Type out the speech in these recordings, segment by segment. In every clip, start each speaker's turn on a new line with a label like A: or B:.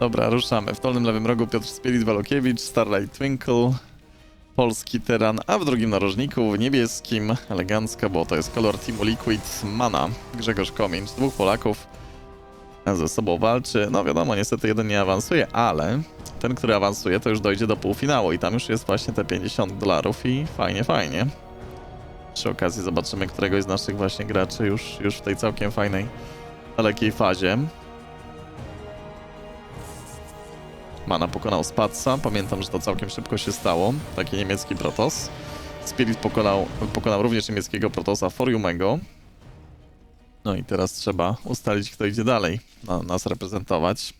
A: Dobra, ruszamy. W dolnym lewym rogu Piotr Spirit Walokiewicz, Starlight Twinkle, polski tyran, a w drugim narożniku w niebieskim elegancka, bo to jest kolor Teamu Liquid Mana, Grzegorz Komiń. Dwóch Polaków ze sobą walczy. No wiadomo, niestety jeden nie awansuje, ale ten, który awansuje, to już dojdzie do półfinału i tam już jest właśnie te 50 dolarów i fajnie, fajnie. Przy okazji zobaczymy któregoś z naszych właśnie graczy już, już w tej całkiem fajnej, dalekiej fazie. Mana pokonał Spatsa. Pamiętam, że to całkiem szybko się stało. Taki niemiecki Protoss. Spirit pokonał, pokonał również niemieckiego Protossa Foriumego. No i teraz trzeba ustalić, kto idzie dalej na, nas reprezentować.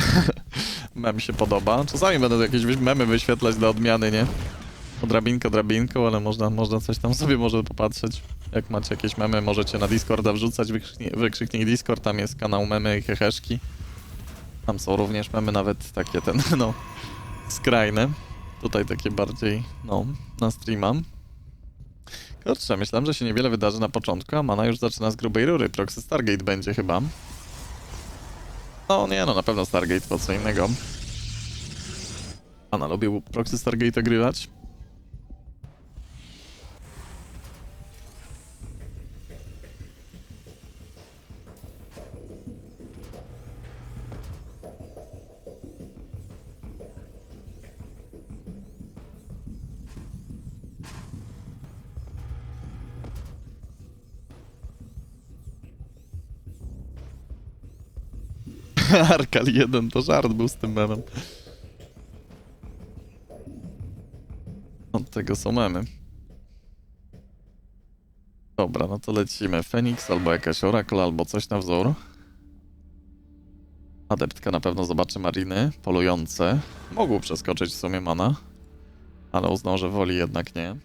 A: Mem się podoba. Czasami będę jakieś memy wyświetlać dla odmiany, nie? O drabinkę drabinką, ale można, można coś tam sobie może popatrzeć. Jak macie jakieś memy, możecie na Discorda wrzucać, wykrzyknij Discord, tam jest kanał memy i heheszki. Tam są również memy, nawet takie ten, no, skrajne. Tutaj takie bardziej, no, na streama. Kurczę, myślałem, że się niewiele wydarzy na początku, a mana już zaczyna z grubej rury. Proxy Stargate będzie chyba. No nie, no na pewno Stargate, to co innego. Ana lubił Proxy Stargate grywać. Arkal 1 to żart był z tym memem. Od tego są memy. Dobra, no to lecimy. Feniks albo jakaś Oracle, albo coś na wzór. Adeptka na pewno zobaczy mariny polujące. Mogą przeskoczyć w sumie mana, ale uznał, że woli jednak nie.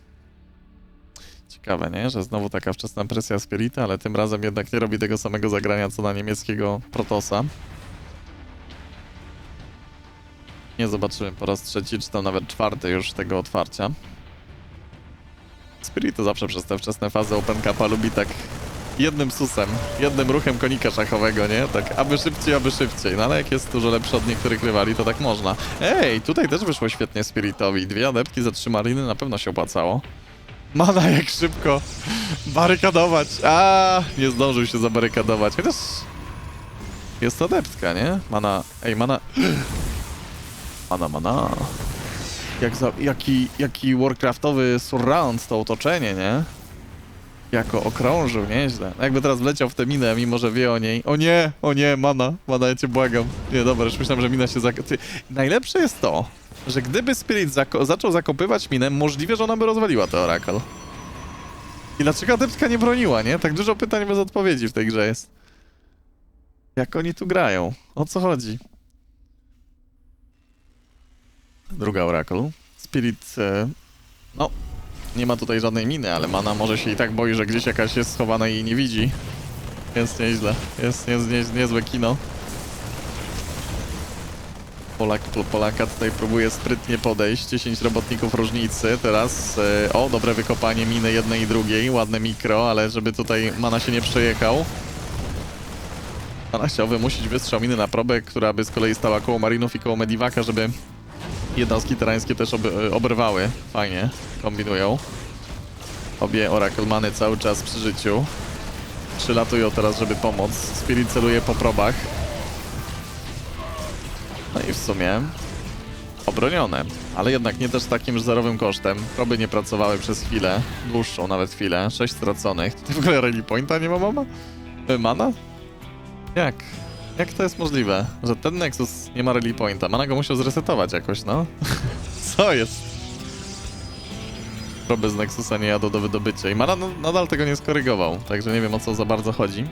A: Ciekawe, nie? Że znowu taka wczesna presja Spirita, ale tym razem jednak nie robi tego samego zagrania co na niemieckiego Protosa. Nie zobaczymy po raz trzeci, czy tam nawet czwarty już tego otwarcia. Spirit to zawsze przez te wczesne fazy Open Cupa lubi tak jednym susem, jednym ruchem konika szachowego, nie? Tak, aby szybciej, aby szybciej. No ale jak jest dużo lepszy od niektórych rywali, to tak można. Ej, tutaj też wyszło świetnie Spiritowi. Dwie adepki za trzy mariny na pewno się opłacało. Mana jak szybko barykadować. A, nie zdążył się zabarykadować. Chociaż jest adeptka, nie? Mana, ej, mana... Mana, mana. Jak za, jaki, jaki warcraftowy surround to otoczenie, nie? Jako okrążył, nieźle. Jakby teraz wleciał w tę minę, mimo że wie o niej. O nie, o nie, mana, mana, ja cię błagam. Nie, dobra, już myślałem, że mina się zak... Ty, najlepsze jest to, że gdyby Spirit zako zaczął zakopywać minę, możliwe, że ona by rozwaliła to Oracle. I dlaczego adeptka nie broniła, nie? Tak dużo pytań bez odpowiedzi w tej grze jest. Jak oni tu grają? O co chodzi? Druga Oracle. Spirit, e, no, nie ma tutaj żadnej miny, ale mana może się i tak boi, że gdzieś jakaś jest schowana i jej nie widzi. Jest nieźle. Jest, jest, jest niezłe kino. Polak, Polaka tutaj próbuje sprytnie podejść. 10 robotników różnicy. Teraz, e, o, dobre wykopanie miny jednej i drugiej. Ładne mikro, ale żeby tutaj mana się nie przejechał. Mana chciał wymusić wystrzał miny na probę, która by z kolei stała koło Marinów i koło Mediwaka, żeby jednostki terańskie też ob oberwały. Fajnie, kombinują. Obie Oraclemany cały czas przy życiu. Przylatują teraz, żeby pomóc. Spirit celuje po probach. No i w sumie obronione, ale jednak nie też takim zerowym kosztem. Proby nie pracowały przez chwilę, dłuższą nawet chwilę, 6 straconych. Ty w ogóle rally pointa nie ma mama? E, Mana? Jak? Jak to jest możliwe, że ten Nexus nie ma rally pointa? Mana go musiał zresetować jakoś, no. Co jest? Proby z Nexusa nie jadą do wydobycia i Mana nadal tego nie skorygował, także nie wiem o co za bardzo chodzi.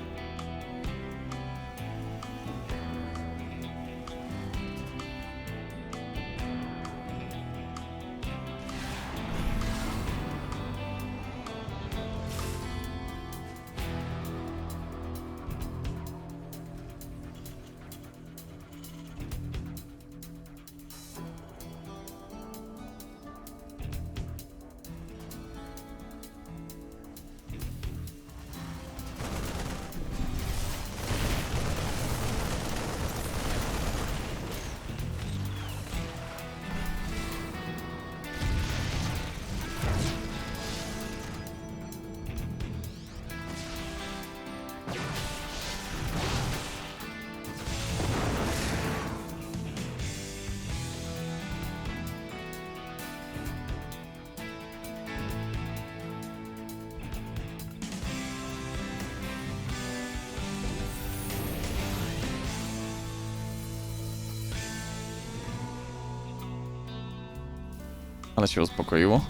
A: Ale się uspokoiło.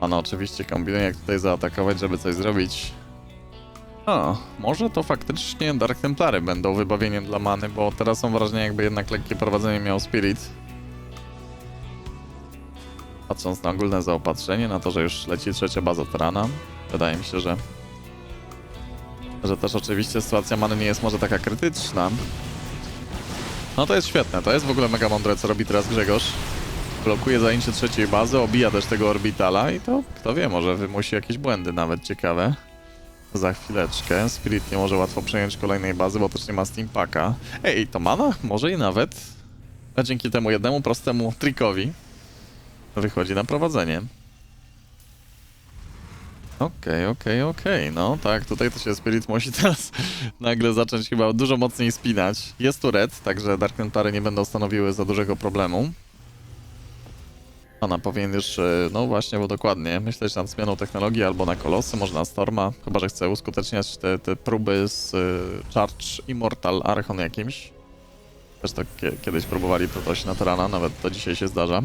A: Ono oczywiście kombinuje, jak tutaj zaatakować, żeby coś zrobić. A, może to faktycznie Dark Templary będą wybawieniem dla many, bo teraz mam wrażenie, jakby jednak lekkie prowadzenie miał Spirit. Patrząc na ogólne zaopatrzenie, na to, że już leci trzecia baza Terana, wydaje mi się, że że też oczywiście sytuacja many nie jest może taka krytyczna. No to jest świetne, to jest w ogóle mega mądre, co robi teraz Grzegorz. Blokuje zajęcie trzeciej bazy, obija też tego orbitala i to, kto wie, może wymusi jakieś błędy nawet ciekawe. Za chwileczkę. Spirit nie może łatwo przejąć kolejnej bazy, bo też nie ma Steampaka. Ej, to mana może i nawet a dzięki temu jednemu prostemu trikowi wychodzi na prowadzenie. Okej, okej, okej. No tak, tutaj to się Spirit musi teraz nagle zacząć chyba dużo mocniej spinać. Jest tu red, także Dark Pary nie będą stanowiły za dużego problemu. Ona powinien już, e, no właśnie, bo dokładnie, myśleć nad zmianą technologii albo na kolosy, może na Storma, chyba że chce uskuteczniać te, te próby z y, Charge Immortal Archon jakimś. Też tak kie- kiedyś próbowali protosi na Terana, nawet to dzisiaj się zdarza.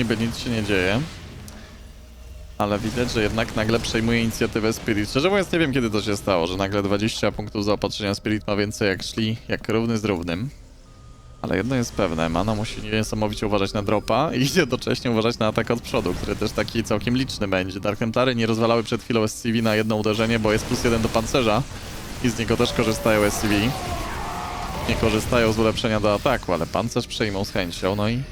A: Niby nic się nie dzieje. Ale widać, że jednak nagle przejmuje inicjatywę Spirit. Szczerze mówiąc, nie wiem kiedy to się stało, że nagle 20 punktów zaopatrzenia Spirit ma więcej jak szli, jak równy z równym. Ale jedno jest pewne, Mana musi niesamowicie uważać na dropa i jednocześnie uważać na atak od przodu, który też taki całkiem liczny będzie. Dark Templary nie rozwalały przed chwilą SCV na jedno uderzenie, bo jest plus jeden do pancerza i z niego też korzystają SCV. Nie korzystają z ulepszenia do ataku, ale pancerz przejmą z chęcią, no i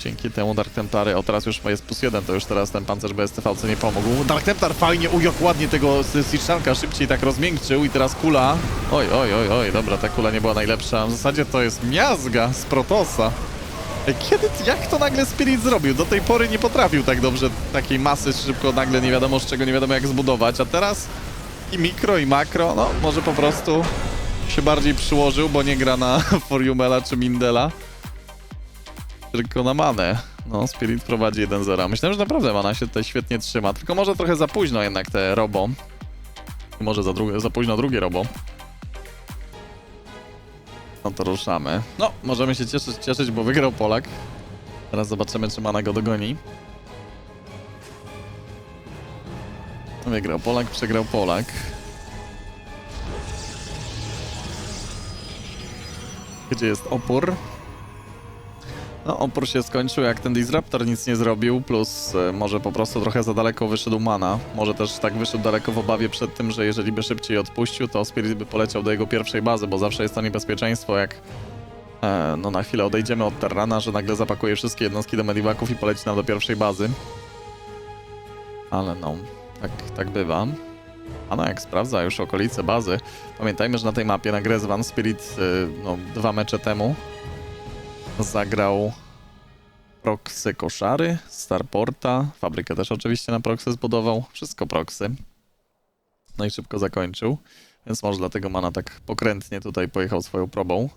A: Dzięki temu Dark Templary, o teraz już jest plus jeden, to już teraz ten pancerz BSTVC nie pomógł. Dark Templar fajnie ujął ładnie tego Siszczanka, szybciej tak rozmiękczył i teraz kula. Oj, oj, oj, oj, dobra, ta kula nie była najlepsza. W zasadzie to jest miazga z Protosa. Ej, Kiedy, jak to nagle Spirit zrobił? Do tej pory nie potrafił tak dobrze takiej masy szybko nagle nie wiadomo z czego, nie wiadomo jak zbudować, a teraz i mikro i makro, no może po prostu się bardziej przyłożył, bo nie gra na Foriumela czy Mindela tylko na manę. No, Spirit prowadzi 1-0. Myślę, że naprawdę mana się tutaj świetnie trzyma, tylko może trochę za późno jednak te robo. Może za, drugie, za późno drugie robo. No to ruszamy. No, możemy się cieszyć, cieszyć, bo wygrał Polak. Teraz zobaczymy, czy mana go dogoni. Wygrał Polak, przegrał Polak. Gdzie jest opór? No, opór się skończył, jak ten Disruptor nic nie zrobił, plus e, może po prostu trochę za daleko wyszedł mana. Może też tak wyszedł daleko w obawie przed tym, że jeżeli by szybciej odpuścił, to Spirit by poleciał do jego pierwszej bazy, bo zawsze jest to niebezpieczeństwo, jak e, no na chwilę odejdziemy od Terrana, że nagle zapakuje wszystkie jednostki do medivaków i poleci nam do pierwszej bazy. Ale no, tak, tak bywa. A no jak sprawdza już okolice bazy, pamiętajmy, że na tej mapie na Spirit e, no, dwa mecze temu zagrał proksy koszary, Starporta, fabrykę też oczywiście na proksy zbudował, wszystko proksy. No i szybko zakończył, więc może dlatego Mana tak pokrętnie tutaj pojechał swoją probą.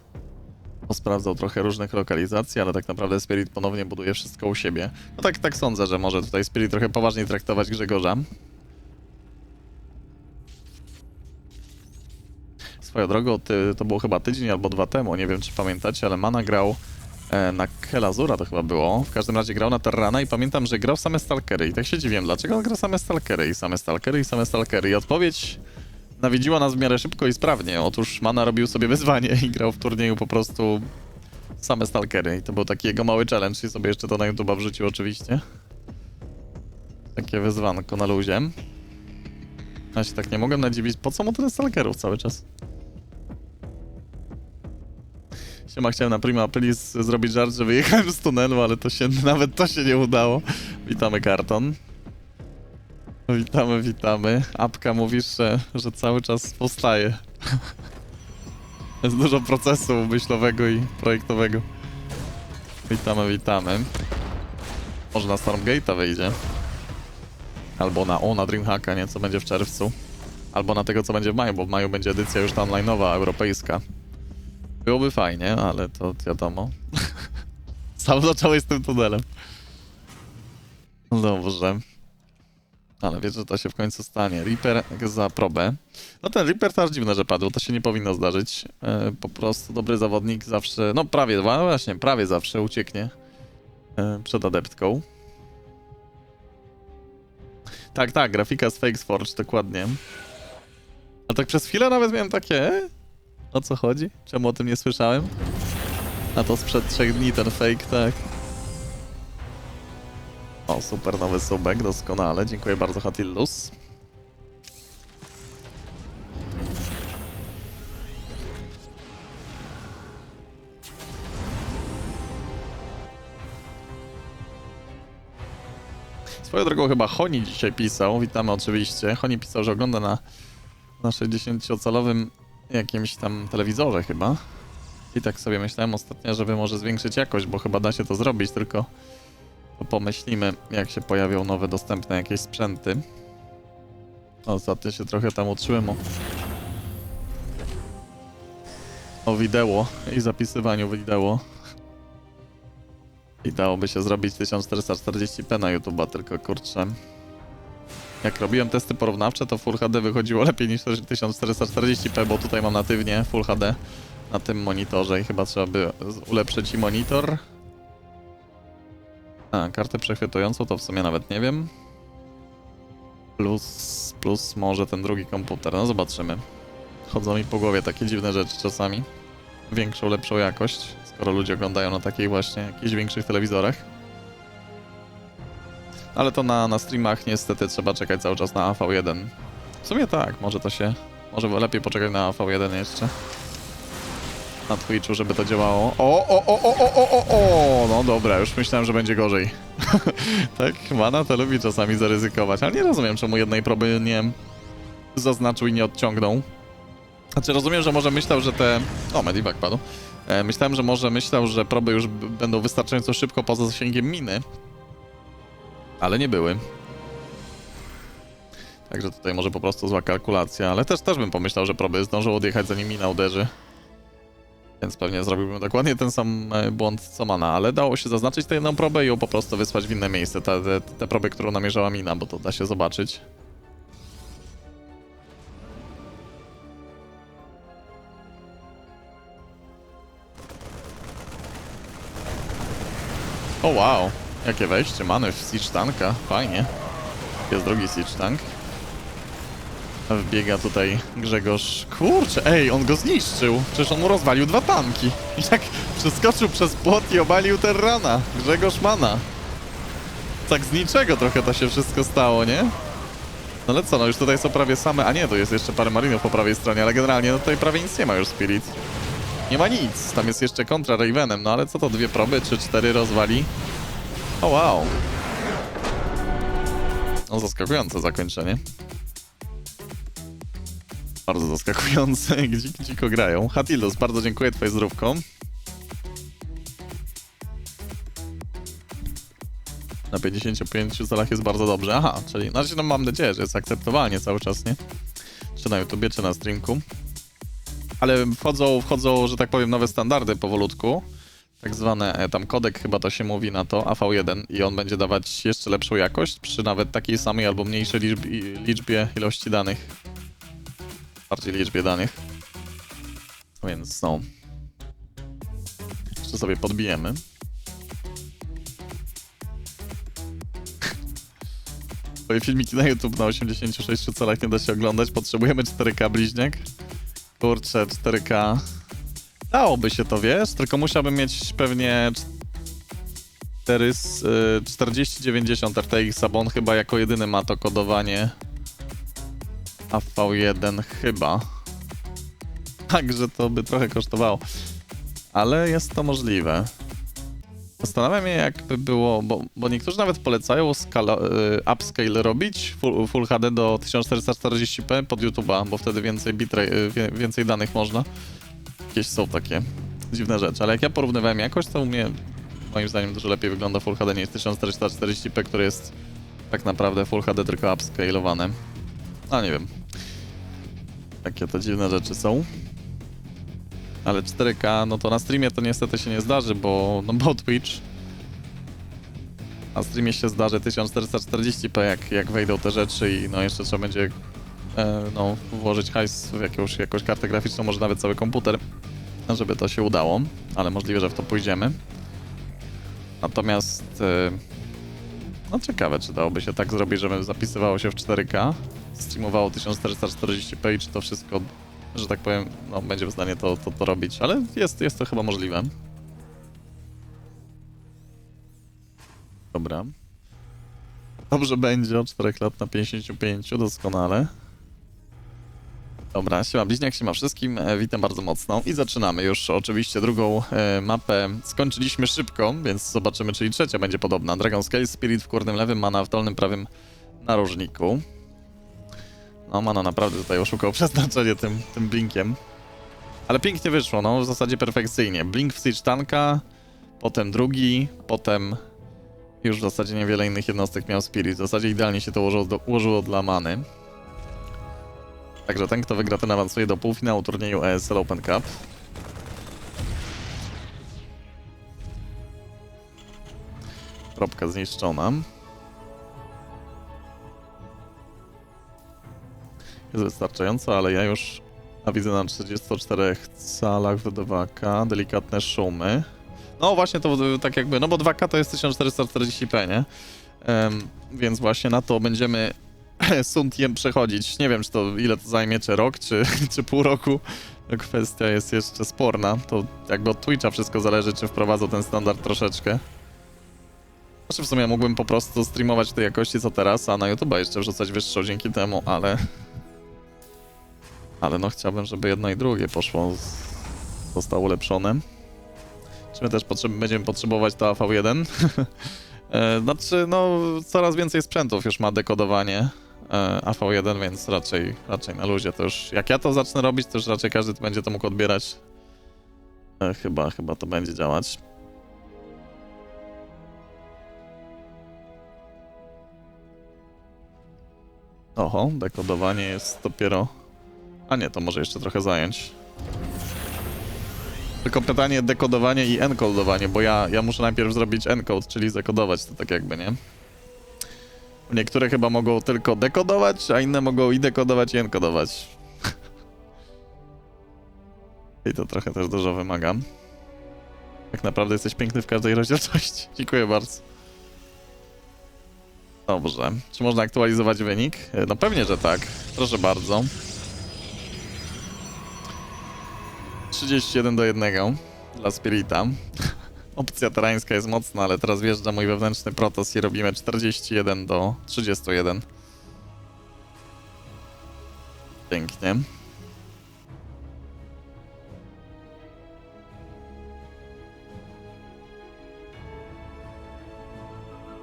A: Posprawdzał trochę różnych lokalizacji, ale tak naprawdę Spirit ponownie buduje wszystko u siebie. No tak, tak sądzę, że może tutaj Spirit trochę poważniej traktować Grzegorza. Swoją drogą, to było chyba tydzień albo dwa temu, nie wiem czy pamiętacie, ale Mana grał na Kelazura to chyba było. W każdym razie grał na Terrana i pamiętam, że grał same Stalkery i tak się dziwiłem, dlaczego on gra same Stalkery i same Stalkery i same Stalkery i odpowiedź nawiedziła nas w miarę szybko i sprawnie. Otóż Mana robił sobie wyzwanie i grał w turnieju po prostu same stalkery. I to był taki jego mały challenge i sobie jeszcze to na YouTube'a wrzucił oczywiście. Takie wyzwanko na luzie. Ja się tak nie mogłem nadziwić, po co mu tyle stalkerów cały czas? Siema, chciałem na Prima Aprilis zrobić żart, że wyjechałem z tunelu, ale to się, nawet to się nie udało. Witamy karton. Witamy, witamy. Apka mówisz, że, że cały czas powstaje. Jest dużo procesu myślowego i projektowego. Witamy, witamy. Może na Stormgate'a wyjdzie. Albo na o, na Dreamhacka, nie? Co będzie w czerwcu. Albo na tego, co będzie w maju, bo w maju będzie edycja już ta online'owa, europejska. Byłoby fajnie, ale to wiadomo. Sam zacząłeś z tym tunelem. No Dobrze. Ale wiesz, że to się w końcu stanie. Reaper za probę. No ten Reaper też dziwne, że padł. To się nie powinno zdarzyć. E, po prostu dobry zawodnik zawsze, no prawie, no właśnie, prawie zawsze ucieknie e, przed adeptką. Tak, tak, grafika z Fakes Forge, dokładnie. A tak przez chwilę nawet miałem takie, e? O co chodzi? Czemu o tym nie słyszałem? A to sprzed trzech dni ten fake, tak. O, super nowy subek, doskonale. Dziękuję bardzo, Hatillus. Swoją drogą chyba Honi dzisiaj pisał, witamy oczywiście. Honi pisał, że ogląda na, na 60-calowym jakimś tam telewizorze chyba. I tak sobie myślałem ostatnio, żeby może zwiększyć jakość, bo chyba da się to zrobić, tylko pomyślimy, jak się pojawią nowe dostępne jakieś sprzęty. Ostatnio się trochę tam uczyłem o, o wideo i zapisywaniu wideo. I dałoby się zrobić 1440p na YouTube'a, tylko kurczę. Jak robiłem testy porównawcze, to Full HD wychodziło lepiej niż 1440p, bo tutaj mam natywnie Full HD na tym monitorze i chyba trzeba by ulepszyć i monitor. A, kartę przechwytującą to w sumie nawet nie wiem. Plus, plus może ten drugi komputer, no zobaczymy. Chodzą mi po głowie takie dziwne rzeczy czasami. Większą, lepszą jakość, skoro ludzie oglądają na takich właśnie jakichś większych telewizorach. Ale to na, na streamach niestety trzeba czekać cały czas na AV1. W sumie tak, może to się... Może lepiej poczekać na AV1 jeszcze. Na Twitchu, żeby to działało. O, o, o, o, o, o, o, o! No dobra, już myślałem, że będzie gorzej. tak, Mana to lubi czasami zaryzykować, ale nie rozumiem, czemu jednej próby nie zaznaczył i nie odciągnął. Znaczy rozumiem, że może myślał, że te... O, Medivac padł. E, myślałem, że może myślał, że proby już będą wystarczająco szybko poza zasięgiem miny. Ale nie były. Także tutaj może po prostu zła kalkulacja, ale też też bym pomyślał, że proby zdążą odjechać zanim mina uderzy. Więc pewnie zrobiłbym dokładnie ten sam e, błąd co Mana, ale dało się zaznaczyć tę jedną probę i ją po prostu wysłać w inne miejsce. Te, te, te proby, którą namierzała mina, bo to da się zobaczyć. O wow, jakie wejście mamy w Siege Tanka, fajnie. Jest drugi Siege Tank. Wbiega tutaj Grzegorz. Kurczę, ej, on go zniszczył. Przecież on mu rozwalił dwa tanki. Jak przeskoczył przez płot i obalił Terrana. Grzegorz Mana. Tak z niczego trochę to się wszystko stało, nie? No ale co, no już tutaj są prawie same... A nie, tu jest jeszcze parę marinów po prawej stronie, ale generalnie no tutaj prawie nic nie ma już Spirit. Nie ma nic. Tam jest jeszcze kontra Ravenem, no ale co to, dwie proby czy cztery rozwali? O wow. No zaskakujące zakończenie. Bardzo zaskakujące, dziko, dziko grają. Hatilus, bardzo dziękuję twoje zdrówko. Na 55 salach jest bardzo dobrze. Aha, czyli znaczy no mam nadzieję, że jest akceptowalnie cały czas, nie? Czy na YouTubie, czy na streamku. Ale wchodzą, wchodzą, że tak powiem, nowe standardy powolutku. Tak zwane, tam kodek chyba to się mówi na to, AV1 i on będzie dawać jeszcze lepszą jakość przy nawet takiej samej albo mniejszej liczbie, liczbie ilości danych bardziej liczbie danych. Więc no. Jeszcze sobie podbijemy. Twoje filmiki na YouTube na 86 calach nie da się oglądać. Potrzebujemy 4K bliźniak. Kurczę, 4K. Dałoby się to, wiesz? Tylko musiałbym mieć pewnie 4, 4090 RTX Sabon chyba jako jedyny ma to kodowanie AV1 chyba. Także to by trochę kosztowało. Ale jest to możliwe. Zastanawiam się, jakby było, bo, bo niektórzy nawet polecają skala, y, upscale robić full, full HD do 1440p pod YouTube'a, bo wtedy więcej bitrate, y, więcej danych można. Jakieś są takie dziwne rzeczy, ale jak ja porównywałem jakość, to u mnie moim zdaniem dużo lepiej wygląda Full HD niż 1440p, który jest tak naprawdę Full HD tylko upscalowane. A nie wiem. Takie to dziwne rzeczy są. Ale 4K, no to na streamie to niestety się nie zdarzy, bo, no bo Twitch. Na streamie się zdarzy 1440p, jak, jak wejdą te rzeczy i no jeszcze trzeba będzie e, no, włożyć hajs w jakąś, jakąś kartę graficzną, może nawet cały komputer, żeby to się udało, ale możliwe, że w to pójdziemy. Natomiast e, no ciekawe, czy dałoby się tak zrobić, żeby zapisywało się w 4K, streamowało 1440p i czy to wszystko że tak powiem, no, będzie w stanie to, to, to robić, ale jest, jest to chyba możliwe. Dobra. Dobrze będzie od 4 lat na 55, doskonale. Dobra, siema bliźniak, siema wszystkim, e, witam bardzo mocno i zaczynamy już oczywiście drugą e, mapę. Skończyliśmy szybko, więc zobaczymy, czyli trzecia będzie podobna. Dragon Scale, Spirit w górnym lewym, mana w dolnym prawym narożniku. No, Mano naprawdę tutaj oszukał przeznaczenie tym, tym blinkiem. Ale pięknie wyszło, no w zasadzie perfekcyjnie. Blink w Siege Tanka, potem drugi, potem już w zasadzie niewiele innych jednostek miał Spirit. W zasadzie idealnie się to ułożyło, ułożyło dla Many. Także ten, kto wygra, ten awansuje do półfinału turnieju ESL Open Cup. Kropka zniszczona. jest wystarczająco, ale ja już a widzę na 34 calach w 2K, delikatne szumy. No właśnie to tak jakby, no bo 2K to jest 1440p, nie? Em, więc właśnie na to będziemy Suntiem przechodzić. Nie wiem, czy to ile to zajmie, czy rok, czy, czy pół roku. Kwestia jest jeszcze sporna. To jakby od Twitcha wszystko zależy, czy wprowadzą ten standard troszeczkę. Znaczy w sumie mógłbym po prostu streamować tej jakości co teraz, a na YouTube jeszcze wrzucać wyższą dzięki temu, ale ale no chciałbym, żeby jedno i drugie poszło, z- zostało ulepszone. Czy my też potrzeb będziemy potrzebować to AV1? E, znaczy, no coraz więcej sprzętów już ma dekodowanie AV1, więc raczej, raczej na luzie to już, jak ja to zacznę robić, to już raczej każdy będzie to mógł odbierać. E, chyba, chyba to będzie działać. Oho, dekodowanie jest dopiero a nie, to może jeszcze trochę zająć. Tylko pytanie dekodowanie i encodowanie, bo ja, ja muszę najpierw zrobić encode, czyli zakodować to tak jakby, nie? Niektóre chyba mogą tylko dekodować, a inne mogą i dekodować i enkodować. I to trochę też dużo wymaga. Tak naprawdę jesteś piękny w każdej rozdzielczości. Dziękuję bardzo. Dobrze. Czy można aktualizować wynik? E, No pewnie, że tak. Proszę bardzo. 31 do 1 dla Spirita. Opcja terańska jest mocna, ale teraz wjeżdża mój wewnętrzny protos i robimy 41 do 31. Pięknie.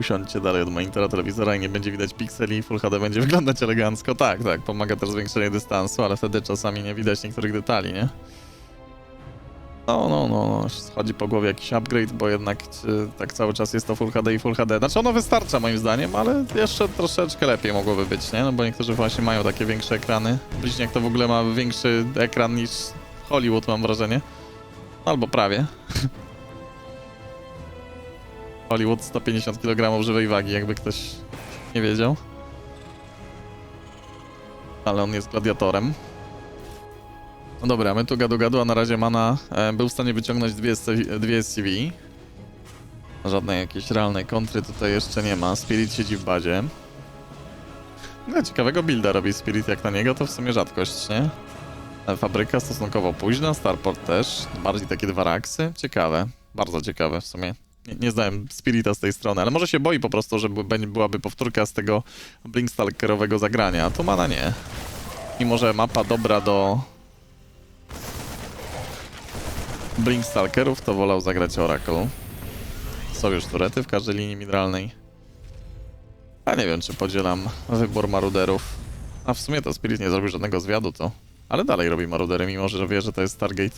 A: Usiądźcie dalej od monitora telewizora i nie będzie widać pikseli, Full HD będzie wyglądać elegancko. Tak, tak, pomaga też zwiększenie dystansu, ale wtedy czasami nie widać niektórych detali, nie? No, no, no, no, schodzi po głowie jakiś upgrade, bo jednak y, tak cały czas jest to Full HD i Full HD. Znaczy ono wystarcza moim zdaniem, ale jeszcze troszeczkę lepiej mogłoby być, nie? No bo niektórzy właśnie mają takie większe ekrany. Bliźniak to w ogóle ma większy ekran niż Hollywood, mam wrażenie. Albo prawie. Hollywood 150 kg żywej wagi, jakby ktoś nie wiedział. Ale on jest gladiatorem. No dobra, my tu gadu gadu, a na razie Mana e, był w stanie wyciągnąć dwie, SC dwie. Żadnej jakiejś realnej kontry tutaj jeszcze nie ma. Spirit siedzi w bazie. No, ciekawego builda robi Spirit jak na niego, to w sumie rzadkość, nie? E, Fabryka stosunkowo późna, Starport też, bardziej takie dwa raksy. Ciekawe, bardzo ciekawe w sumie. Nie, nie znałem Spirita z tej strony, ale może się boi po prostu, że by- byłaby powtórka z tego Blinkstalkerowego zagrania, a tu mana nie. Mimo, że mapa dobra do Blinkstalkerów, to wolał zagrać Oracle. Są już turety w każdej linii mineralnej. A nie wiem, czy podzielam wybór maruderów. A w sumie to Spirit nie zrobił żadnego zwiadu, to... Ale dalej robi marudery, mimo że wie, że to jest Stargate.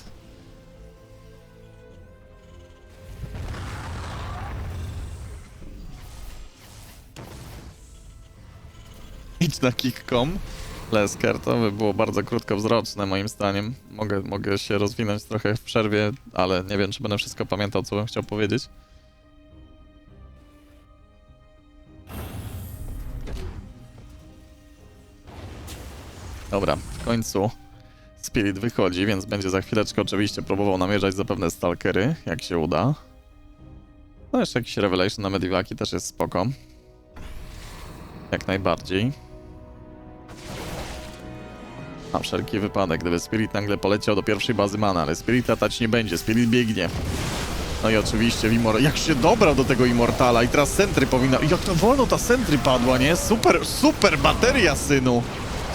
A: Idź na kick.com. Lesker, to by było bardzo krótkowzroczne moim zdaniem. Mogę, mogę się rozwinąć trochę w przerwie, ale nie wiem, czy będę wszystko pamiętał, co bym chciał powiedzieć. Dobra, w końcu Spirit wychodzi, więc będzie za chwileczkę oczywiście próbował namierzać zapewne stalkery, jak się uda. No jeszcze jakiś Revelation na Medivaki też jest spoko. Jak najbardziej. Na wszelki wypadek, gdyby Spirit nagle poleciał do pierwszej bazy mana, ale Spirit latać nie będzie, Spirit biegnie. No i oczywiście Immor... Jak się dobrał do tego Immortala i teraz Sentry powinna... Jak to wolno ta Sentry padła, nie? Super, super bateria, synu!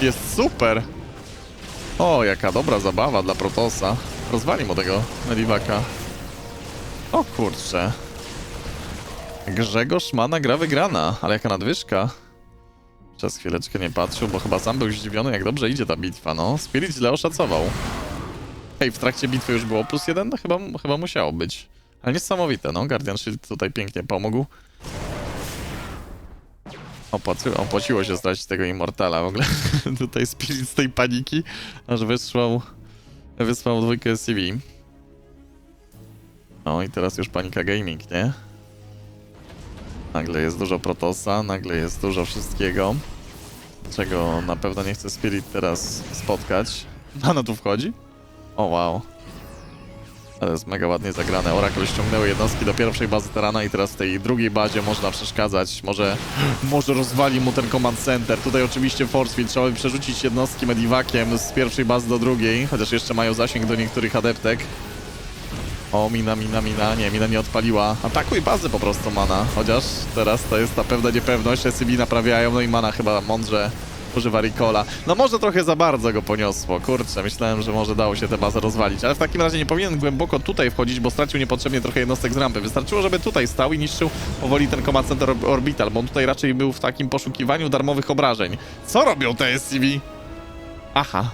A: Jest super! O, jaka dobra zabawa dla Protosa. Rozwali mu tego Medivaka. O kurczę. Grzegorz Mana gra wygrana, ale jaka nadwyżka. Przez chwileczkę nie patrzył, bo chyba sam był zdziwiony, jak dobrze idzie ta bitwa, no. Spirit źle oszacował. Hej, w trakcie bitwy już było plus jeden? No, chyba, chyba musiało być. Ale niesamowite, no. Guardian Shield tutaj pięknie pomógł. Opłaci, opłaciło się stracić tego Immortala w ogóle. tutaj Spirit z tej paniki, aż wysłał, wysłał dwójkę CV. No i teraz już panika gaming, nie? Nagle jest dużo Protosa, nagle jest dużo wszystkiego, czego na pewno nie chce Spirit teraz spotkać. Mana tu wchodzi? O wow. Ale jest mega ładnie zagrane. Oracle ściągnęły jednostki do pierwszej bazy Terana i teraz w tej drugiej bazie można przeszkadzać. Może, może rozwali mu ten command center. Tutaj oczywiście Force Field. Trzeba by przerzucić jednostki Medivakiem z pierwszej bazy do drugiej, chociaż jeszcze mają zasięg do niektórych adeptek. O, mina, mina, mina. Nie, mina nie odpaliła. Atakuj bazę po prostu mana. Chociaż teraz to jest ta pewna niepewność. SCB naprawiają, no i mana chyba mądrze używa Ricola. No może trochę za bardzo go poniosło. Kurczę, myślałem, że może dało się tę bazę rozwalić. Ale w takim razie nie powinien głęboko tutaj wchodzić, bo stracił niepotrzebnie trochę jednostek z rampy. Wystarczyło, żeby tutaj stał i niszczył powoli ten Command Center Or- Orbital, bo on tutaj raczej był w takim poszukiwaniu darmowych obrażeń. Co robią te SCB? Aha.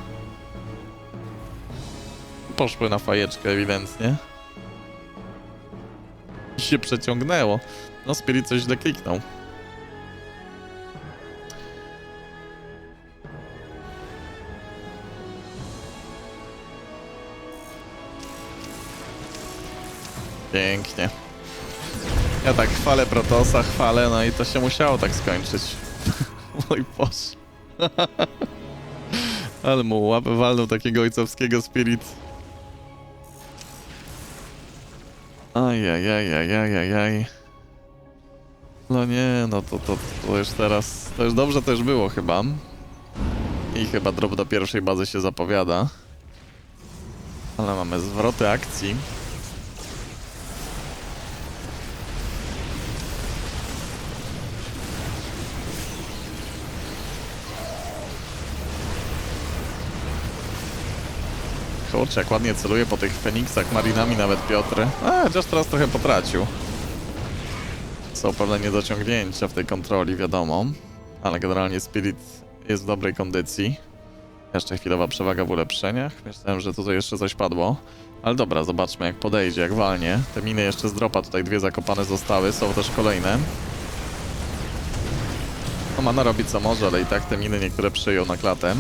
A: Poszły na fajeczkę ewidentnie się przeciągnęło. No, Spirit coś źle kliknął. Pięknie. Ja tak chwalę Protosa, chwalę, no i to się musiało tak skończyć. Mój Boże. Ale mu łapę walnął takiego ojcowskiego Spirit. Ajajajajajajaj. No nie, no to, to, to już teraz, to już dobrze też było chyba. I chyba drop do pierwszej bazy się zapowiada. Ale mamy zwroty akcji. Kurczę, jak ładnie celuje po tych Feniksach, Marinami nawet Piotr. A, chociaż teraz trochę potracił. Są pewne niedociągnięcia w tej kontroli, wiadomo. Ale generalnie Spirit jest w dobrej kondycji. Jeszcze chwilowa przewaga w ulepszeniach. Myślałem, że tutaj jeszcze coś padło. Ale dobra, zobaczmy jak podejdzie, jak walnie. Te miny jeszcze z dropa, tutaj dwie zakopane zostały, są też kolejne. No mana robi co może, ale i tak te miny niektóre przyjął na klatę.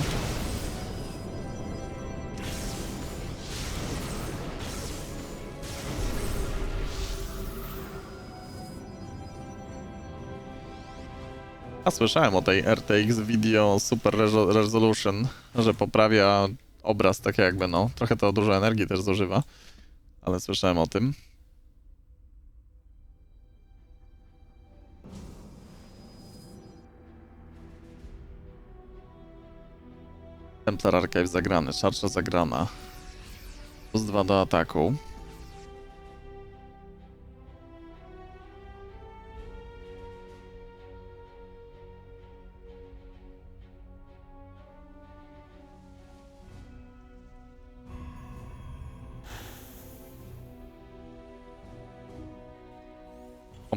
A: Słyszałem o tej RTX Video Super Reso- Resolution, że poprawia obraz tak jakby, no. Trochę to dużo energii też zużywa, ale słyszałem o tym. Templar Archive zagrany, Szarcza zagrana. Plus 2 do ataku.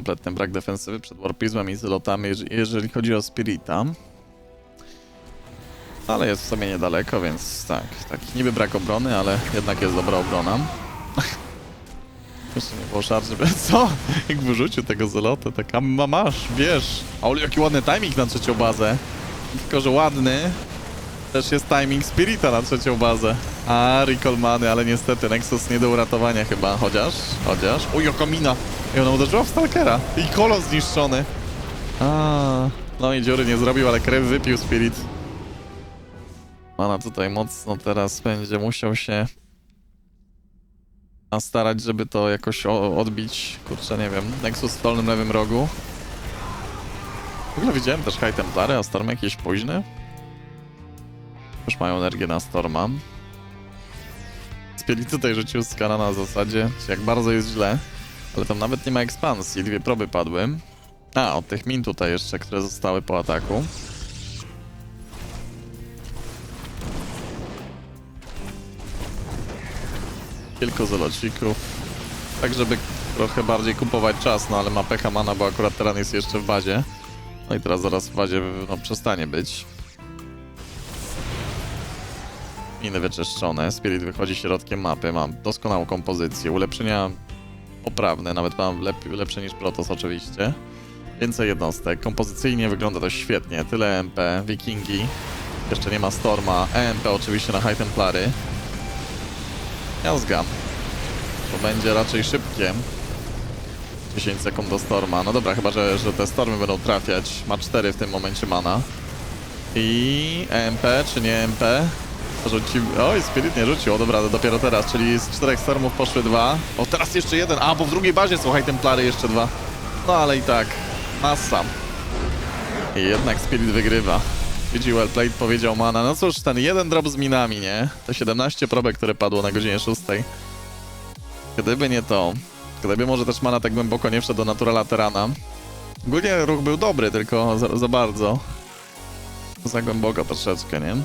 A: Kompletny brak defensywy przed Warpizmem i Zylotami, jeżeli- chodzi o Spirita. Ale jest w sumie niedaleko, więc tak, tak. Niby brak obrony, ale jednak jest dobra obrona. Jeszcze nie było szarży, żeby... Co? Jak wyrzucił tego Zylotę, tak a ma masz, bierz. Ale jaki ładny timing na trzecią bazę. Tylko, że ładny też jest timing Spirita na trzecią bazę. A, recall many, ale niestety Nexus nie do uratowania chyba, chociaż, chociaż... Uj, jaka mina! I ona uderzyła w Stalkera. I kolo zniszczony. A, no i dziury nie zrobił, ale krew wypił Spirit. Mana tutaj mocno teraz będzie musiał się starać, żeby to jakoś odbić. Kurczę, nie wiem. Nexus w dolnym lewym rogu. W ogóle widziałem też High Templary, a Storm jakieś późny. Już mają energię na Storma. Spirit tutaj rzucił skana na zasadzie, jak bardzo jest źle. Ale tam nawet nie ma ekspansji, dwie proby padły. A, od tych min tutaj jeszcze, które zostały po ataku. Kilku zolocików. Tak, żeby trochę bardziej kupować czas, no ale ma pecha mana, bo akurat teraz jest jeszcze w bazie. No i teraz zaraz w bazie no, przestanie być. Miny wyczyszczone, Spirit wychodzi środkiem mapy, mam doskonałą kompozycję, ulepszenia poprawne, nawet mam lep lepsze niż Protoss oczywiście. Więcej jednostek, kompozycyjnie wygląda to świetnie, tyle MP, Wikingi, jeszcze nie ma Storma, EMP oczywiście na High Templary. Jazga. To będzie raczej szybkie. 10 sekund do Storma, no dobra, chyba że, że te Stormy będą trafiać, ma 4 w tym momencie mana. I EMP, czy nie EMP? Rzuci... Oj, Spirit nie rzucił, o dobra, dopiero teraz, czyli z czterech stormów poszły dwa. O, teraz jeszcze jeden, a, bo w drugiej bazie są Templary jeszcze dwa. No ale i tak, masa. I jednak Spirit wygrywa. GG well played powiedział Mana. No cóż, ten jeden drop z minami, nie? Te 17 probek, które padło na godzinie 6. Gdyby nie to, gdyby może też Mana tak głęboko nie wszedł do Naturala Terana. Ogólnie ruch był dobry, tylko za, za bardzo. Za głęboko troszeczkę, nie?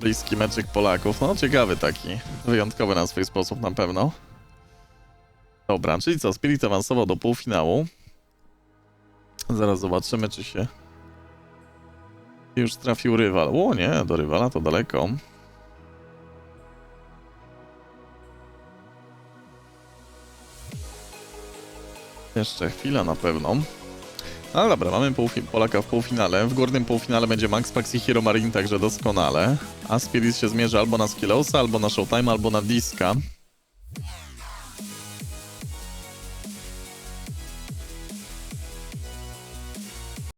A: Bliski meczyk Polaków. No, ciekawy taki. Wyjątkowy na swój sposób na pewno. Dobra, czyli co? Spirit awansował do półfinału. Zaraz zobaczymy, czy się już trafił rywal. O nie, do rywala to daleko. Jeszcze chwila na pewno. No dobra, mamy Polaka w półfinale. W górnym półfinale będzie Max Pax i Hero Marine, także doskonale. A Spirit się zmierzy albo na Skillowsa, albo na Showtime, albo na Diska.